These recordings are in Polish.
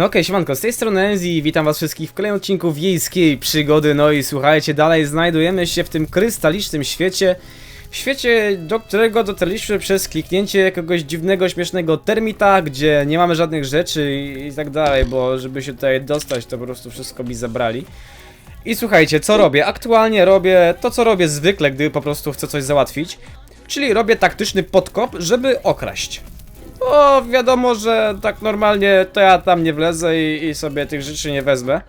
No okej, siemanko, z tej strony Enzi witam was wszystkich w kolejnym odcinku Wiejskiej Przygody. No i słuchajcie, dalej znajdujemy się w tym krystalicznym świecie. W świecie, do którego dotarliśmy przez kliknięcie jakiegoś dziwnego, śmiesznego termita, gdzie nie mamy żadnych rzeczy i, i tak dalej, bo żeby się tutaj dostać, to po prostu wszystko mi zabrali. I słuchajcie, co robię? Aktualnie robię to, co robię zwykle, gdy po prostu chcę coś załatwić. Czyli robię taktyczny podkop, żeby okraść. Bo wiadomo, że tak normalnie to ja tam nie wlezę i, i sobie tych rzeczy nie wezmę.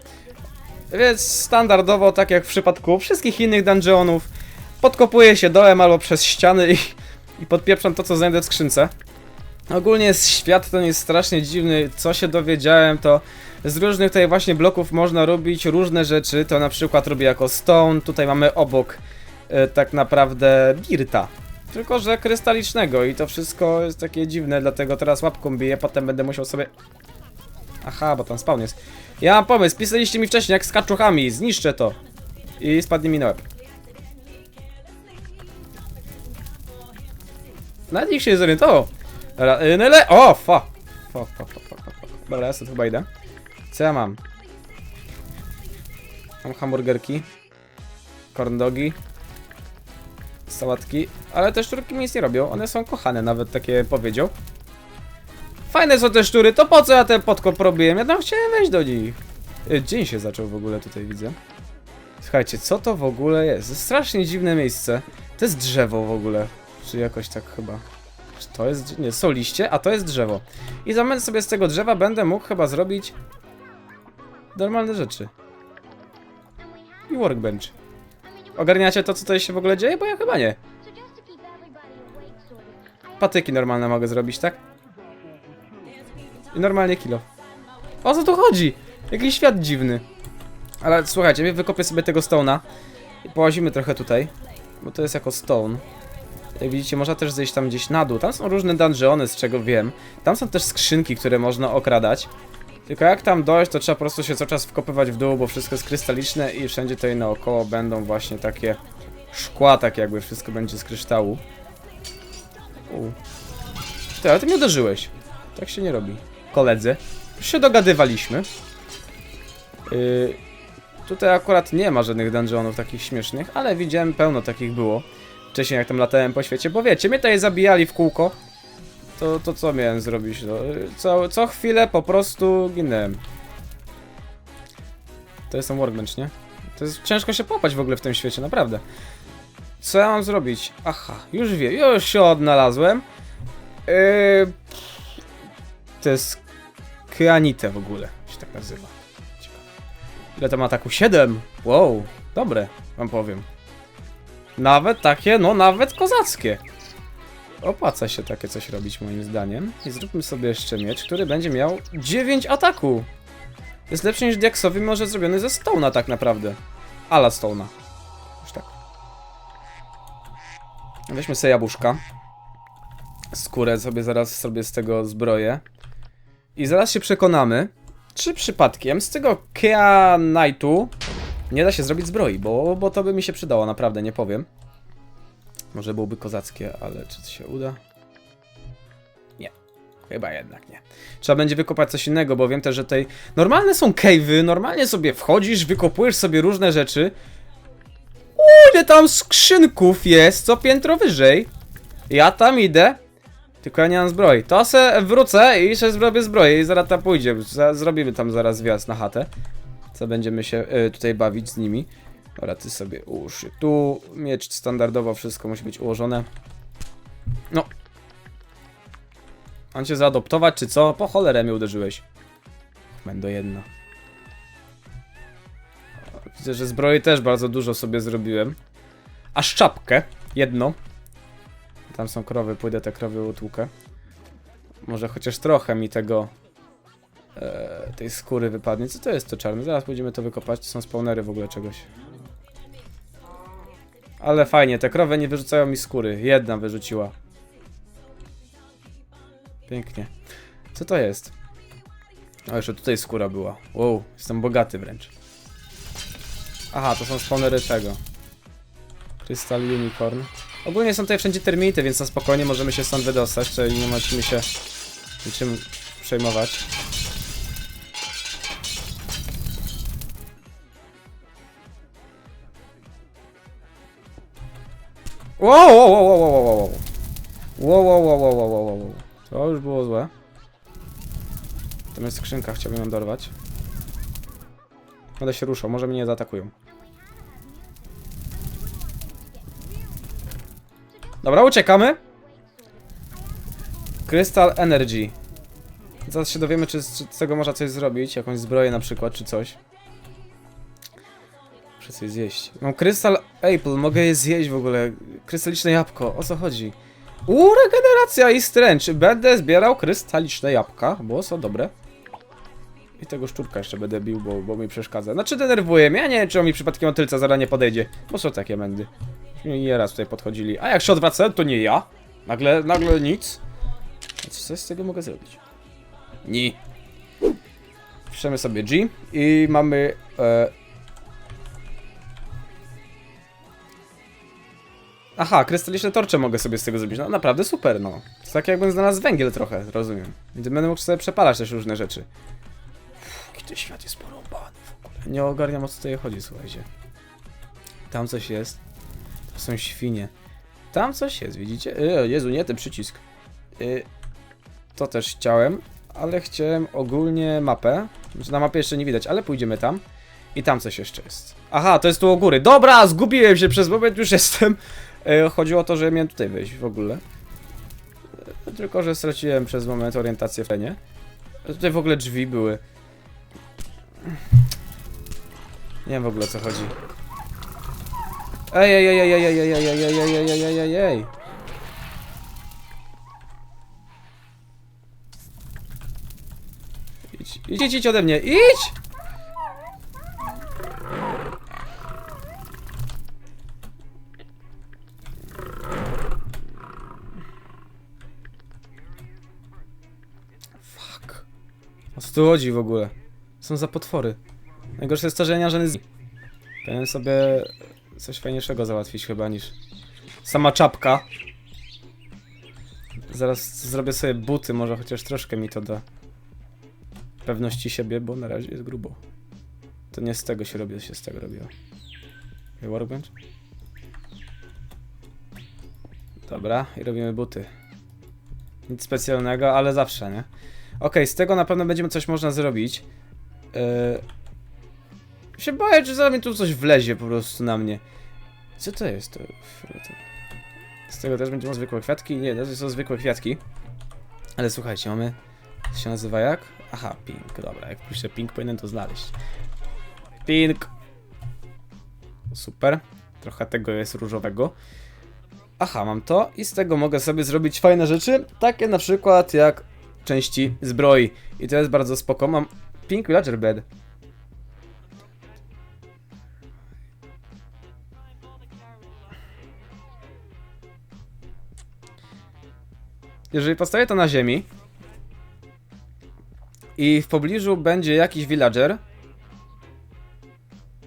Więc standardowo, tak jak w przypadku wszystkich innych dungeonów, podkopuję się dołem albo przez ściany i, i podpieprzam to, co znajdę w skrzynce. Ogólnie świat ten jest strasznie dziwny. Co się dowiedziałem, to z różnych tutaj właśnie bloków można robić różne rzeczy. To na przykład robię jako stone. Tutaj mamy obok e, tak naprawdę birta. Tylko, że krystalicznego i to wszystko jest takie dziwne, dlatego teraz łapką biję, potem będę musiał sobie... Aha, bo tam spawn jest. Ja mam pomysł, pisaliście mi wcześniej jak z kaczuchami, zniszczę to. I spadnie mi na łeb. Nawet nikt się nie zorientował. Dobra, yy, nele... O, fa! Fa, fa, fa, fa, fa. Dobra, ja sobie chyba idę. Co ja mam? Mam hamburgerki. Corn dogi sałatki, ale te szczurki mi nic nie robią, one są kochane, nawet takie powiedział. Fajne są te szczury, to po co ja ten podkop robiłem? Ja tam chciałem wejść do nich. Y, Dzień się zaczął w ogóle tutaj, widzę. Słuchajcie, co to w ogóle jest? Strasznie dziwne miejsce. To jest drzewo w ogóle. Czy jakoś tak chyba. Czy to jest... Nie, są liście, a to jest drzewo. I zamiast sobie z tego drzewa będę mógł chyba zrobić... Normalne rzeczy. I workbench. Ogarniacie to, co tutaj się w ogóle dzieje? Bo ja chyba nie. Patyki normalne mogę zrobić, tak? I normalnie kilo. O co tu chodzi? Jakiś świat dziwny. Ale słuchajcie, wykopię sobie tego stone'a i połazimy trochę tutaj, bo to jest jako stone. Jak widzicie, można też zejść tam gdzieś na dół. Tam są różne dungeony, z czego wiem. Tam są też skrzynki, które można okradać. Tylko jak tam dojść, to trzeba po prostu się cały czas wkopywać w dół, bo wszystko jest krystaliczne i wszędzie tutaj naokoło będą właśnie takie szkła, tak jakby wszystko będzie z kryształu. U. Ty, ale ty mnie uderzyłeś. Tak się nie robi. Koledzy. Już się dogadywaliśmy. Yy, tutaj akurat nie ma żadnych dungeonów takich śmiesznych, ale widziałem pełno takich było. Wcześniej jak tam latałem po świecie, bo wiecie, mnie tutaj zabijali w kółko. To, to co miałem zrobić? No, co, co chwilę po prostu ginęłem. To jest ten workbench, nie? To jest ciężko się popać w ogóle w tym świecie, naprawdę. Co ja mam zrobić? Aha, już wiem, już się odnalazłem. Yy, to jest Kyanite w ogóle, się tak nazywa. Ciekawe. Ile to ma ataku? 7! Wow, dobre, wam powiem. Nawet takie, no nawet kozackie. Opłaca się takie coś robić moim zdaniem. I zróbmy sobie jeszcze miecz, który będzie miał 9 ataku. Jest lepszy niż diaksowy, może zrobiony ze Stone'a tak naprawdę. Ala Stone'a. Już tak. Weźmy sobie jabłuszka. Skórę sobie zaraz sobie z tego zbroję. I zaraz się przekonamy, czy przypadkiem z tego Kea Knightu nie da się zrobić zbroi, bo, bo to by mi się przydało, naprawdę, nie powiem. Może byłoby kozackie, ale czy to się uda? Nie. Chyba jednak nie. Trzeba będzie wykopać coś innego, bo wiem też, że tutaj normalne są cave'y, normalnie sobie wchodzisz, wykopujesz sobie różne rzeczy. Uuu, ile tam skrzynków jest, co piętro wyżej. Ja tam idę, tylko ja nie mam zbroi. To se wrócę i się zrobię zbroję i zaraz tam pójdzie. Zrobimy tam zaraz wjazd na chatę. Co będziemy się y, tutaj bawić z nimi. Dobra, ty sobie ułóż tu. Miecz standardowo, wszystko musi być ułożone. No. Mam cię zaadoptować, czy co? Po cholerę mnie uderzyłeś. Będę jedna. Widzę, że zbroi też bardzo dużo sobie zrobiłem. Aż czapkę. Jedną. Tam są krowy, pójdę te krowy utłukę. Może chociaż trochę mi tego... E, tej skóry wypadnie. Co to jest to czarne? Zaraz pójdziemy to wykopać. To są spawnery w ogóle czegoś. Ale fajnie, te krowy nie wyrzucają mi skóry. Jedna wyrzuciła. Pięknie. Co to jest? O, jeszcze tutaj skóra była. Wow, jestem bogaty wręcz. Aha, to są spawnery tego. Crystal Unicorn. Ogólnie są tutaj wszędzie termity, więc na spokojnie możemy się stąd wydostać, czyli nie musimy się niczym przejmować. Wow, wow, wow, wow, wow, wow, wow. Wow, wow, wow. To już było złe. Tam jest skrzynka, chciałbym ją dorwać. Będę się ruszał, może mnie nie zaatakują. Dobra, uciekamy. Crystal Energy. Zaraz się dowiemy, czy z tego można coś zrobić, jakąś zbroję na przykład, czy coś. Zjeść. Mam Crystal Apple, mogę je zjeść w ogóle. Krystaliczne jabłko, o co chodzi? Uuu, regeneracja i stręcz. Będę zbierał krystaliczne jabłka, bo są dobre. I tego szczurka jeszcze będę bił, bo, bo mi przeszkadza. Znaczy denerwuje mnie, ja nie wiem, czy on mi przypadkiem o tylca zaraz nie podejdzie. Bo są takie mędy. Nie raz tutaj podchodzili. A jak się odwracałem, to nie ja. Nagle, nagle nic. Coś z tego mogę zrobić? Nie. Piszemy sobie G i mamy... E... Aha, krystaliczne torcze mogę sobie z tego zrobić. No naprawdę super, no. To tak jakbym znalazł węgiel trochę, rozumiem. Więc będę mógł sobie przepalać też różne rzeczy. Jaki ten świat jest porąbany w ogóle. Nie ogarniam o co tutaj chodzi, słuchajcie. Tam coś jest. To są świnie. Tam coś jest, widzicie? E, Jezu, nie ten przycisk. E, to też chciałem, ale chciałem ogólnie mapę. Znaczy na mapie jeszcze nie widać, ale pójdziemy tam. I tam coś jeszcze jest. Aha, to jest tu u góry. Dobra, zgubiłem się przez moment, już jestem. E, chodziło o to, że miałem tutaj wejść w ogóle. E, tylko, że straciłem przez moment orientację w tlenie. E, Tutaj w ogóle drzwi były. Nie wiem w ogóle co chodzi. Ej, ej, ej, ej, ej, ej, ej, ej, ej, ej, ej, ej, ej, ej, idź, idź, idź ode mnie, idź! Co tu chodzi w ogóle? Są za potwory. Najgorsze jest to, że ja nie mam z... Sobie coś fajniejszego załatwić chyba niż sama czapka. Zaraz zrobię sobie buty, może chociaż troszkę mi to da pewności siebie, bo na razie jest grubo. To nie z tego się robi, to się z tego robiło. Workbench? Dobra, i robimy buty. Nic specjalnego, ale zawsze, nie? Okej, z tego na pewno będziemy coś można zrobić. Yy... Się boję, że zaraz mi tu coś wlezie po prostu na mnie. Co to jest to? Z tego też będziemy zwykłe kwiatki? Nie, to są zwykłe kwiatki. Ale słuchajcie, mamy... To się nazywa jak? Aha, pink. Dobra, jak piszę pink, powinienem to znaleźć. Pink. Super. Trochę tego jest różowego. Aha, mam to i z tego mogę sobie zrobić fajne rzeczy, takie na przykład jak części zbroi. I to jest bardzo spoko. Mam pink villager bed. Jeżeli postawię to na ziemi i w pobliżu będzie jakiś villager,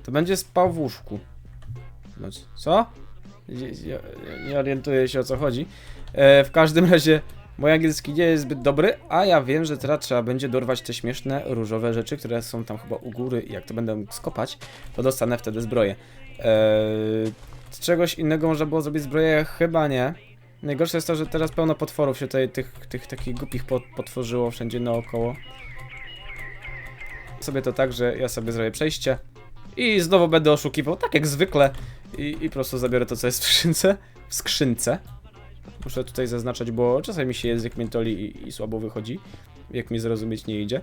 to będzie spał w łóżku. No, co? Nie, nie, nie orientuję się o co chodzi. E, w każdym razie mój angielski nie jest zbyt dobry, a ja wiem, że teraz trzeba będzie dorwać te śmieszne różowe rzeczy, które są tam chyba u góry i jak to będę skopać, to dostanę wtedy zbroję. E, z czegoś innego można było zrobić zbroję? Chyba nie. Najgorsze jest to, że teraz pełno potworów się tutaj, tych, tych takich głupich pot, potworzyło wszędzie naokoło. Sobie to tak, że ja sobie zrobię przejście i znowu będę oszukiwał, tak jak zwykle i, i po prostu zabiorę to, co jest w skrzynce. W skrzynce. Muszę tutaj zaznaczać, bo czasami mi się język miętoli i, i słabo wychodzi. Jak mi zrozumieć nie idzie.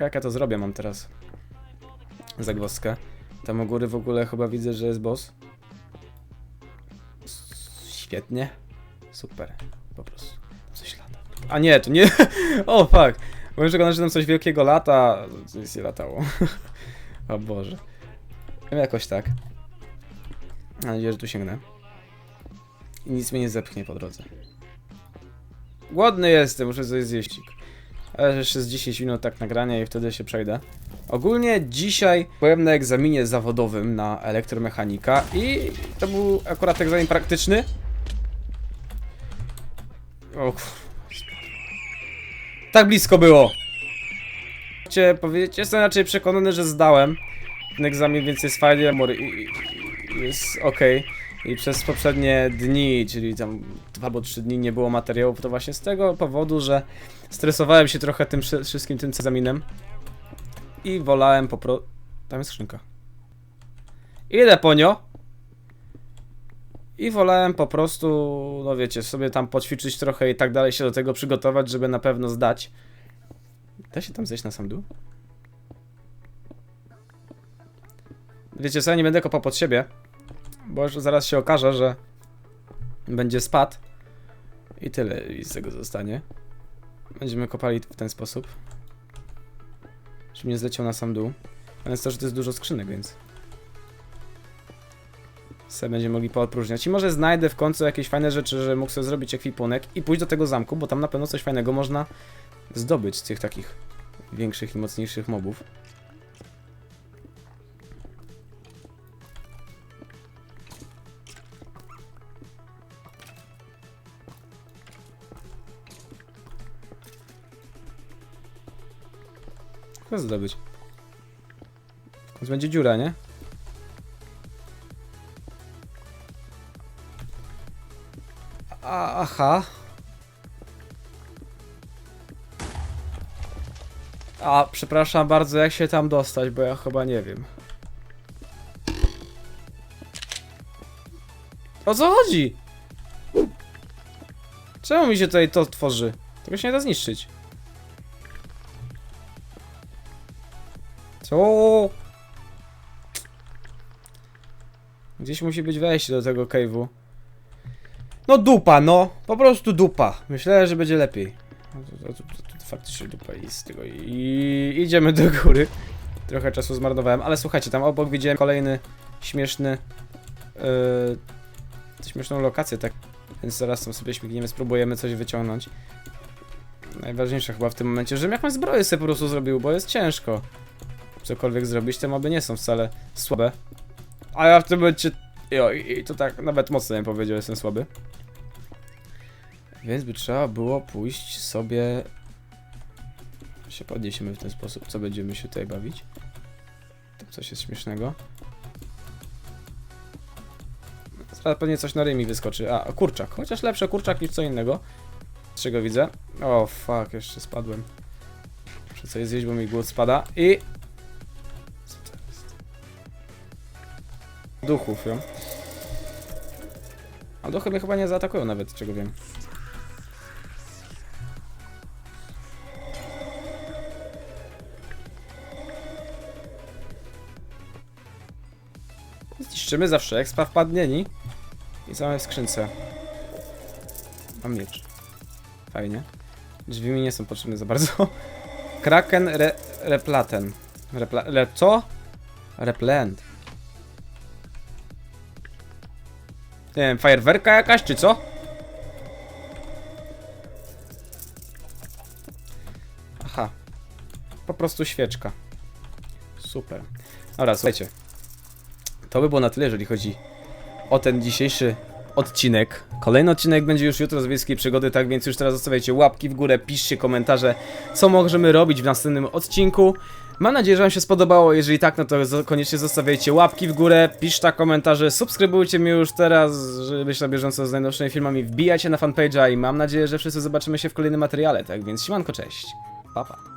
Jak ja to zrobię, mam teraz zagwozdkę. Tam u góry w ogóle chyba widzę, że jest boss. Świetnie. Super. Po prostu. Coś lata. A nie, to nie. o fuck. Byłem przekonany, że tam coś wielkiego lata. Nic nie latało. o Boże. Jakoś tak. Mam nadzieję, że tu sięgnę. I nic mnie nie zepchnie po drodze. Głodny jestem, muszę coś zjeść. Ale jeszcze z 10 minut tak nagrania i wtedy się przejdę. Ogólnie dzisiaj byłem na egzaminie zawodowym na elektromechanika i to był akurat egzamin praktyczny. O. Tak blisko było. Chcę powiedzieć, jestem raczej przekonany, że zdałem ten egzamin, więc jest fajnie, amor, i, i, i przez poprzednie dni, czyli tam dwa albo trzy dni nie było materiałów, to właśnie z tego powodu, że stresowałem się trochę tym wszy- wszystkim tym egzaminem. I wolałem po prostu... Tam jest skrzynka. Idę po nią. I wolałem po prostu, no wiecie, sobie tam poćwiczyć trochę i tak dalej, się do tego przygotować, żeby na pewno zdać. Da się tam zejść na sam dół? Wiecie co, ja nie będę kopał pod siebie, bo zaraz się okaże, że będzie spad i tyle z tego zostanie. Będziemy kopali w ten sposób, żeby nie zleciał na sam dół. Ale jest to, że to jest dużo skrzynek, więc sobie będziemy mogli poodpróżniać. I może znajdę w końcu jakieś fajne rzeczy, że mógł sobie zrobić ekwipunek i pójść do tego zamku, bo tam na pewno coś fajnego można zdobyć z tych takich większych i mocniejszych mobów. Co zdobyć? W końcu będzie dziura, nie? A, aha. A, przepraszam bardzo, jak się tam dostać, bo ja chyba nie wiem. O co chodzi? Czemu mi się tutaj to tworzy? Tego się nie da zniszczyć. Co? Gdzieś musi być wejście do tego cave'u. No dupa, no. Po prostu dupa. Myślałem, że będzie lepiej. No to, to, faktycznie dupa i z tego. I idziemy do góry. Trochę czasu zmarnowałem, ale słuchajcie, tam obok widziałem kolejny śmieszny. Yy, śmieszną lokację, tak. Więc zaraz tam sobie śmigniemy, spróbujemy coś wyciągnąć. Najważniejsze chyba w tym momencie, żebym jakąś zbroję sobie po prostu zrobił, bo jest ciężko. Cokolwiek zrobić, te moby nie są wcale słabe. A ja w tym momencie. Jo, i, i to tak nawet mocno bym powiedział, jestem słaby. Więc by trzeba było pójść sobie. się podniesiemy w ten sposób. Co będziemy się tutaj bawić? Tam coś jest śmiesznego. Zaraz pewnie coś na rymi wyskoczy. A, kurczak. Chociaż lepsze kurczak niż co innego. Z czego widzę? O, fuck, jeszcze spadłem. Muszę coś zjeść, bo mi głód spada. I. Duchów, jo. A duchy mnie chyba nie zaatakują nawet, czego wiem. Zniszczymy zawsze expa wpadnieni. I całe w skrzynce. Mam miecz. Fajnie. Drzwi mi nie są potrzebne za bardzo. Kraken re, replaten. Repla, re, co? Replant. Nie wiem, fajerwerka jakaś, czy co? Aha. Po prostu świeczka. Super. Dobra, słuchajcie. To by było na tyle, jeżeli chodzi o ten dzisiejszy odcinek. Kolejny odcinek będzie już jutro z Wiejskiej Przygody, tak więc już teraz zostawiajcie łapki w górę, piszcie komentarze, co możemy robić w następnym odcinku. Mam nadzieję, że Wam się spodobało, jeżeli tak, no to koniecznie zostawiajcie łapki w górę, piszcie komentarze, subskrybujcie mnie już teraz, żeby być na bieżąco z najnowszymi filmami, wbijajcie na fanpage'a i mam nadzieję, że wszyscy zobaczymy się w kolejnym materiale, tak więc simanko, cześć, pa pa.